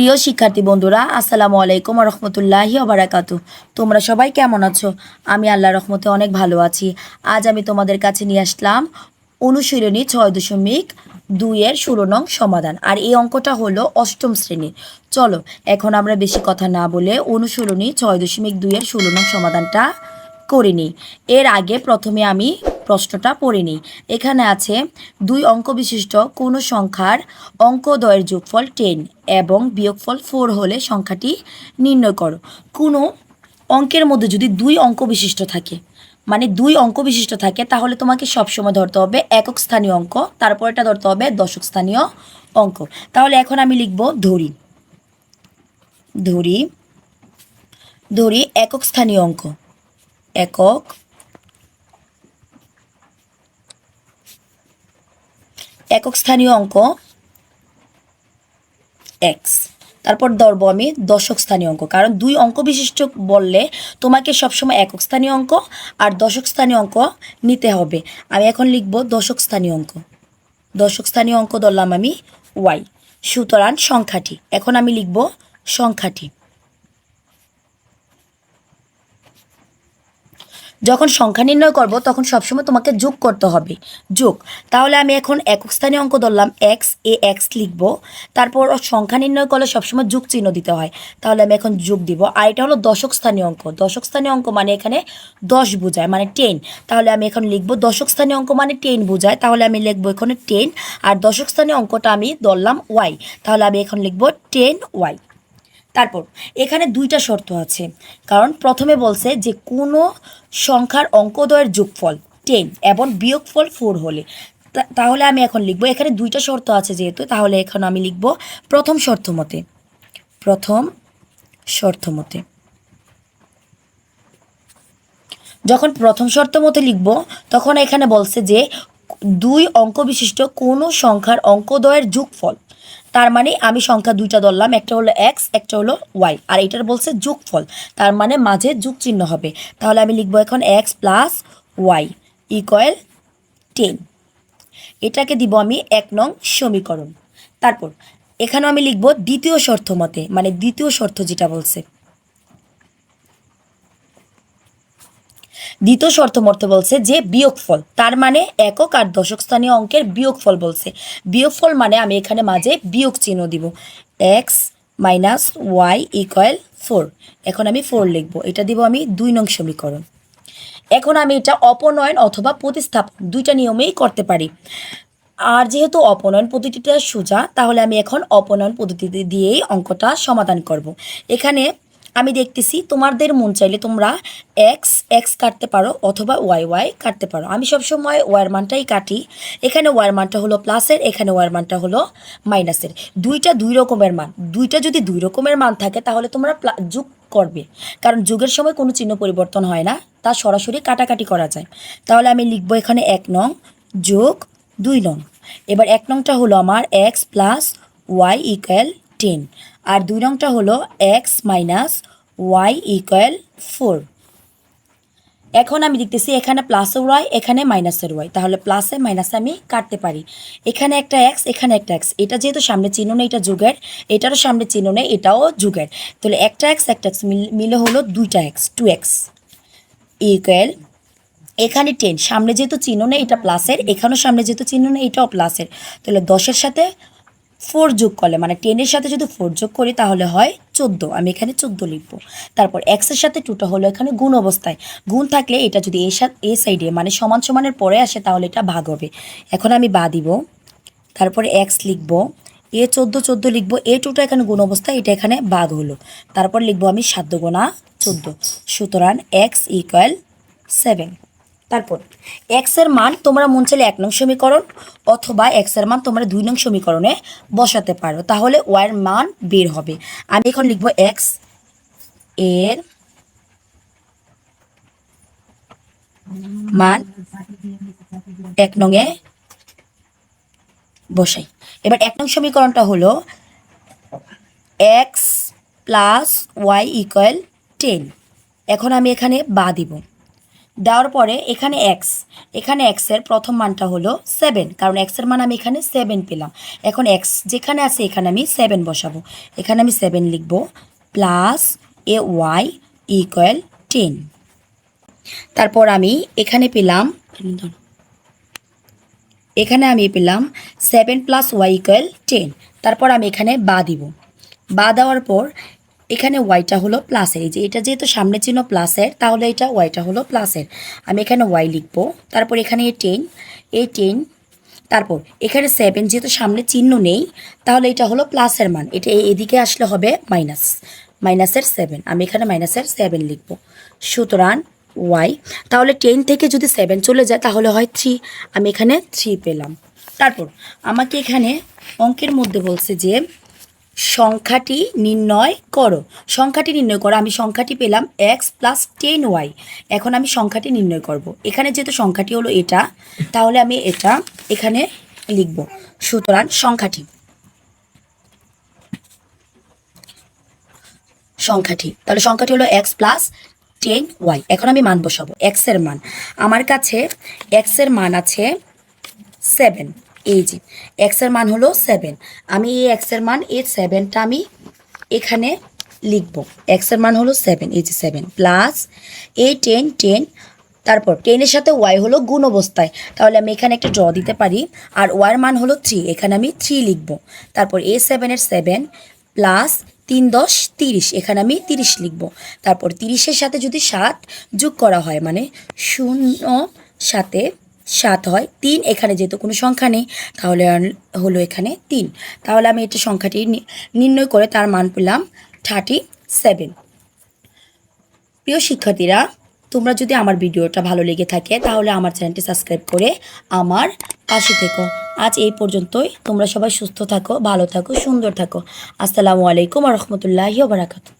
প্রিয় শিক্ষার্থী বন্ধুরা, আসসালামু আলাইকুম রহমতুল্লাহি ওবারাকাতু তোমরা সবাই কেমন আছো? আমি আল্লাহ রহমতে অনেক ভালো আছি। আজ আমি তোমাদের কাছে নিয়ে আসলাম অনুশীলনী ছয় দশমিক দুইয়ের ষোলো নং সমাধান। আর এই অঙ্কটা হলো অষ্টম শ্রেণির। চলো, এখন আমরা বেশি কথা না বলে অনুশীলনী ছয় দশমিক দুইয়ের ষোলো নং সমাধানটা করে এর আগে প্রথমে আমি প্রশ্নটা পড়ে নিই। এখানে আছে, দুই অঙ্ক বিশিষ্ট, কোনো সংখ্যার অঙ্কদ্বয়ের যোগফল টেন এবং বিয়োগফল ফোর হলে সংখ্যাটি নির্ণয় করো। কোনো অঙ্কের মধ্যে যদি দুই অঙ্ক বিশিষ্ট থাকে মানে দুই অঙ্ক বিশিষ্ট থাকে, তাহলে তোমাকে সবসময় ধরতে হবে একক স্থানীয় অঙ্ক তারপর এটা ধরতে হবে দশক স্থানীয় অঙ্ক। তাহলে এখন আমি লিখব ধরি। ধরি ধরি একক স্থানীয় অঙ্ক। একক একক স্থানীয় অঙ্ক এক্স তারপর ধরবো আমি দশক স্থানীয় অঙ্ক, কারণ দুই অঙ্ক বিশিষ্ট বললে তোমাকে সবসময় একক স্থানীয় অঙ্ক আর দশক স্থানীয় অঙ্ক নিতে হবে। আমি এখন লিখব দশক স্থানীয় অঙ্ক। দশক স্থানীয় অঙ্ক ধরলাম আমি ওয়াই সুতরাং সংখ্যাটি, এখন আমি লিখব সংখ্যাটি। যখন সংখ্যা নির্ণয় করব, তখন সবসময় তোমাকে যোগ করতে হবে। যোগ। তাহলে আমি এখন একক স্থানীয় অঙ্ক ধরলাম। এক্স, এ এক্স লিখব। তারপর সংখ্যা নির্ণয় করলে সবসময় যোগ চিহ্ন দিতে হয়। তাহলে আমি এখন যোগ দিব। আর এটা হলো দশক স্থানীয় অঙ্ক। দশক স্থানীয় অঙ্ক মানে এখানে দশ বোঝায় মানে টেন তাহলে আমি এখন লিখব দশক স্থানীয় অঙ্ক মানে টেন বোঝায়। তাহলে আমি লিখব এখানে টেন আর দশক স্থানীয় অঙ্কটা আমি ধরলাম ওয়াই তাহলে আমি এখন লিখব টেন ওয়াই তারপর, এখানে দুইটা শর্ত আছে। কারণ প্রথমে বলছে যে কোনো সংখ্যার অঙ্কদ্বয়ের যোগফল টেন এবং বিয়োগফল ফোর হলে। তাহলে আমি এখন লিখব, এখানে দুইটা শর্ত আছে যেহেতু, তাহলে এখন আমি লিখব প্রথম শর্ত মতে। প্রথম শর্ত মতে। যখন প্রথম শর্ত মতে লিখব, তখন এখানে বলছে যে দুই অঙ্ক বিশিষ্ট কোনো সংখ্যার অঙ্কদ্বয়ের যোগফল তার মানে আমি সংখ্যা দুইটা ধরলাম, একটা হলো এক্স একটা হলো ওয়াই আর এটার বলছে যোগফল। তার মানে মাঝে যুগ চিহ্ন হবে। তাহলে আমি লিখব এখন X plus Y equal ten এটাকে দিব আমি এক নং সমীকরণ। তারপর, এখানেও আমি লিখব দ্বিতীয় শর্ত মতে মানে দ্বিতীয় শর্ত যেটা বলছে। দ্বিতীয় শর্ত মর্তে বলছে যে বিয়োগফল, তার মানে একক আর দশক স্থানীয় অঙ্কের বিয়োগফল বলছে। বিয়োগফল মানে আমি এখানে মাঝে বিয়োগ চিহ্ন দিব। X minus Y equal four এখন আমি ফোর লিখব। এটা দিব আমি দুই নং সমীকরণ। এখন আমি এটা অপনয়ন অথবা প্রতিস্থাপন দুইটা নিয়মেই করতে পারি। আর যেহেতু অপনয়ন পদ্ধতিটা সোজা, তাহলে আমি এখন অপনয়ন পদ্ধতি দিয়েই অঙ্কটা সমাধান করব। এখানে আমি দেখতেছি তোমাদের মন চাইলে তোমরা এক্স এক্স কাটতে পারো অথবা ওয়াই ওয়াই কাটতে পারো। আমি সবসময় ওয়ার মানটাই কাটি। এখানে ওয়ার মানটা হলো প্লাসের এখানে ওয়ার মানটা হলো মাইনাসের দুইটা দুই রকমের মান। দুইটা যদি দুই রকমের মান থাকে তাহলে তোমরা যোগ করবে। কারণ যুগের সময় কোনো চিহ্ন পরিবর্তন হয় না। তা সরাসরি কাটাকাটি করা যায়। তাহলে আমি লিখব এখানে এক নং যোগ দুই নং। এবার এক নংটা হলো আমার X plus Y equal ten আর দুই নংটা হলো X minus Y equal four এখন আমি দেখতেছি এখানে প্লাসের ওয়াই এখানে মাইনাসের ওয়াই তাহলে প্লাসে মাইনাসে আমি কাটতে পারি। এখানে একটা এক্স এখানে একটা এক্স এটা যেহেতু সামনে চিহ্ন নেই, এটা যুগের। এটারও সামনে চিহ্ন নেই, এটাও যুগের। তাহলে একটা এক্স একটা এক্স মিলে হলো দুইটা এক্স টু এক্স ইকুয়াল এখানে টেন সামনে যেহেতু চিহ্ন নেই, এটা প্লাসের এখানেও সামনে যেহেতু চিহ্ন নেই, এটাও প্লাসের তাহলে দশের সাথে ফোর যোগ করলে মানে টেনের সাথে যদি ফোর যোগ করি তাহলে হয় চোদ্দ। আমি এখানে চোদ্দ লিখব। তারপর এক্সের সাথে টুটা হলো এখানে গুণ অবস্থায়। গুণ থাকলে এটা যদি এ সাথে, এ সাইডে মানে সমান সমানের পরে আসে তাহলে এটা ভাগ হবে। এখন আমি বা দিব। তারপরে এক্স লিখব। এ চোদ্দ চোদ্দ লিখব। এ টুটা এখানে গুণ অবস্থায়, এটা এখানে ভাগ হলো। তারপর লিখব আমি সাধ্য গোনা চোদ্দ। সুতরাং এক্স ইকুয়াল সেভেন তারপর এক্সের মান তোমরা মন চাইলে এক নং সমীকরণ অথবা এক্সের মান তোমরা দুই নং সমীকরণে বসাতে পারো। তাহলে ওয়াই এর মান বের হবে। আমি এখন লিখব এক্সের মান এক নংয়ে বসাই। এবার এক নং সমীকরণটা হলো X plus Y equal ten এখন আমি এখানে বা দিব। দেওয়ার পরে এখানে এক্স এখানে এক্সের প্রথম মানটা হলো সেভেন কারণ এক্সের মান আমি এখানে সেভেন পেলাম। এখন এক্স যেখানে আছে এখানে আমি সেভেন বসাবো। এখানে আমি সেভেন লিখব plus A Y equal ten তারপর আমি এখানে পেলাম, এখানে আমি পেলাম seven plus Y equal ten তারপর আমি এখানে বা দিব। বা দেওয়ার পর এখানে ওয়াইটা হলো প্লাসের এই যে এটা যেহেতু সামনে চিহ্ন প্লাসের তাহলে এটা ওয়াইটা হলো প্লাসের আমি এখানে ওয়াই লিখব। তারপর এখানে এ টেন এ টেন তারপর এখানে সেভেন যেহেতু সামনে চিহ্ন নেই, তাহলে এটা হলো প্লাসের মান। এটা এদিকে আসলে হবে মাইনাস মাইনাসের সেভেন আমি এখানে মাইনাসের সেভেন লিখব। সুতরাং ওয়াই তাহলে টেন থেকে যদি সেভেন চলে যায়, তাহলে হয় থ্রি আমি এখানে থ্রি পেলাম। তারপর আমাকে এখানে অঙ্কের মধ্যে বলছে যে সংখ্যাটি নির্ণয় করো। সংখ্যাটি নির্ণয় করো। আমি সংখ্যাটি পেলাম এক্স প্লাস টেন ওয়াই এখন আমি সংখ্যাটি নির্ণয় করব। এখানে যেহেতু সংখ্যাটি হলো এটা, তাহলে আমি এটা এখানে লিখব। সুতরাং সংখ্যাটি। সংখ্যাটি। তাহলে সংখ্যাটি হলো এক্স প্লাস টেন ওয়াই এখন আমি মান বসাবো। এক্সের মান। আমার কাছে এক্সের মান আছে সেভেন এই যে এক্সের মান হলো সেভেন আমি এই এক্সের মান, এই সেভেনটা আমি এখানে লিখব। এক্সের মান হলো সেভেন এই যে সেভেন প্লাস এই টেন টেন তারপর টেনের সাথে ওয়াই হলো গুণ অবস্থায়। তাহলে আমি এখানে একটা ড্র দিতে পারি, আর ওয়ার মান হলো থ্রি এখানে আমি থ্রি লিখব। তারপর এ সেভেনের সেভেন প্লাস তিন দশ তিরিশ, এখানে আমি তিরিশ লিখব। তারপর তিরিশের সাথে যদি সাত যোগ করা হয় মানে শূন্য সাথে সাত হয়। তিন, এখানে যেহেতু কোনো সংখ্যা নেই, তাহলে হলো এখানে তিন। তাহলে আমি এটা সংখ্যাটি নির্ণয় করে তার মান পেলাম থার্টি সেভেন প্রিয় শিক্ষার্থীরা, তোমরা যদি আমার ভিডিওটা ভালো লেগে থাকে, তাহলে আমার চ্যানেলটি সাবস্ক্রাইব করে আমার পাশে থেকো। আজ এই পর্যন্তই। তোমরা সবাই সুস্থ থাকো, ভালো থাকো, সুন্দর থাকো। আসসালামু আলাইকুম রহমতুল্লাহি বারাকাতু